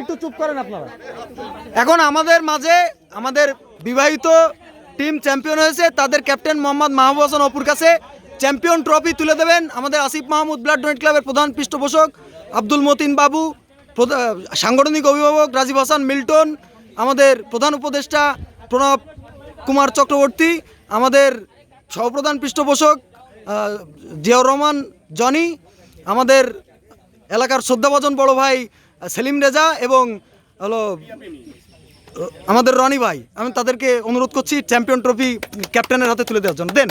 একটু চুপ করেন আপনারা। এখন আমাদের মাঝে আমাদের বিবাহিত টিম চ্যাম্পিয়ন হয়েছে, তাদের ক্যাপ্টেন মোহাম্মদ মাহবুব হাসান অপুর কাছে চ্যাম্পিয়ন ট্রফি তুলে দেবেন আমাদের আসিফ মাহমুদ ব্লাড ডোনেট ক্লাবের প্রধান পৃষ্ঠপোষক, আব্দুল মতিন বাবু সাংগঠনিক অভিভাবক রাজীব হাসান মিল্টন, আমাদের প্রধান উপদেষ্টা প্রণব কুমার চক্রবর্তী, আমাদের সহপ্রধান পৃষ্ঠপোষক জিয়াউর রহমান, জনি, আমাদের এলাকার শ্রদ্ধাভাজন বড় ভাই সেলিম রেজা এবং, হলো, আমাদের রনি ভাই। আমি তাদেরকে অনুরোধ করছি, চ্যাম্পিয়ন ট্রফি ক্যাপ্টেনের হাতে তুলে দেওয়ার জন্য। দেন।